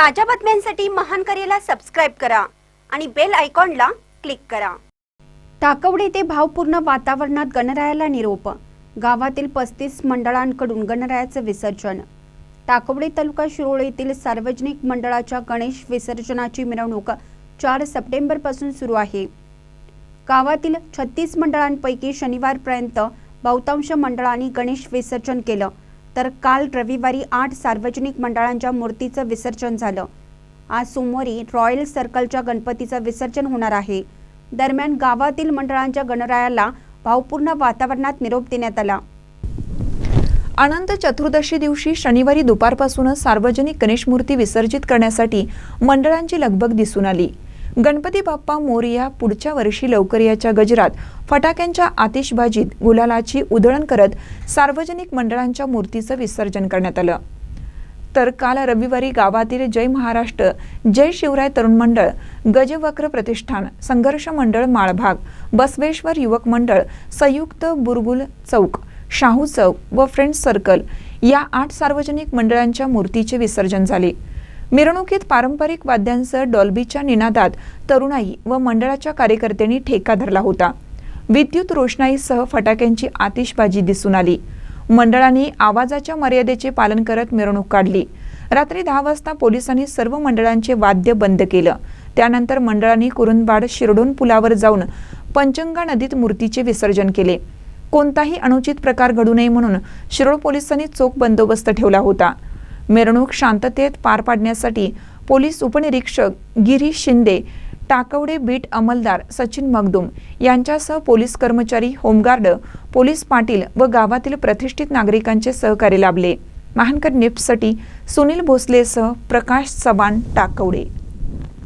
ताज्या बातम्यांसाठी महान करेला सबस्क्राईब करा आणि बेल आयकॉनला क्लिक करा. टाकवडे ते भावपूर्ण वातावरणात गणरायाला निरोप. गावातील पस्तीस मंडळांकडून गणरायाचं विसर्जन. टाकवडे तालुका शिरोळ येथील सार्वजनिक मंडळाच्या गणेश विसर्जनाची मिरवणूक चार सप्टेंबरपासून सुरू आहे. गावातील छत्तीस मंडळांपैकी शनिवारपर्यंत बहुतांश मंडळांनी गणेश विसर्जन केलं. तर काल रविवारी आठ सार्वजनिक मंडळांच्या मूर्तीचं विसर्जन झालं. आज सोमवारी रॉयल सर्कलच्या गणपतीचं विसर्जन होणार आहे. दरम्यान गावातील मंडळांच्या गणरायाला भावपूर्ण वातावरणात निरोप देण्यात आला. अनंत चतुर्दशी दिवशी शनिवारी दुपारपासूनच सार्वजनिक गणेशमूर्ती विसर्जित करण्यासाठी मंडळांची लगबग दिसून आली. गणपती बाप्पा मोरिया पुढच्या वर्षी लवकर याच्या गजरात फटाक्यांच्या आतिषबाजीत गुलालाची उधळण करत सार्वजनिक मंडळांच्या मूर्तीचं विसर्जन करण्यात आलं. तर काल रविवारी गावातील जय महाराष्ट्र जय शिवराय तरुण मंडळ गजवक्र प्रतिष्ठान संघर्ष मंडळ माळभाग बसवेश्वर युवक मंडळ संयुक्त बुरगुल चौक शाहू चौक व फ्रेंड्स सर्कल या आठ सार्वजनिक मंडळांच्या मूर्तीचे विसर्जन झाले. मिरवणुकीत पारंपरिक वाद्यांसह डॉल्बीच्या निनादात तरुणाई व मंडळाच्या कार्यकर्त्यांनी ठेका धरला होता. विद्युत रोषणाईसह फटाक्यांची आतिषबाजी दिसून आली. मंडळांनी आवाजाच्या मर्यादेचे पालन करत मिरवणूक काढली. रात्री दहा वाजता पोलिसांनी सर्व मंडळांचे वाद्य बंद केलं. त्यानंतर मंडळांनी कुरुंदबाड शिरडोन पुलावर जाऊन पंचंगा नदीत मूर्तीचे विसर्जन केले. कोणताही अनुचित प्रकार घडू नये म्हणून शिरोळ पोलिसांनी चोख बंदोबस्त ठेवला होता. मिरवणूक शांततेत पार पाडण्यासाठी पोलीस उपनिरीक्षक गिरीश शिंदे टाकवडे बीट अंमलदार सचिन मगदुम यांच्यासह पोलीस कर्मचारी होमगार्ड पोलीस पाटील व गावातील प्रतिष्ठित नागरिकांचे सहकार्य लाभले. महानकर निफ्टसाठी सुनील भोसलेसह प्रकाश चव्हाण टाकवडे.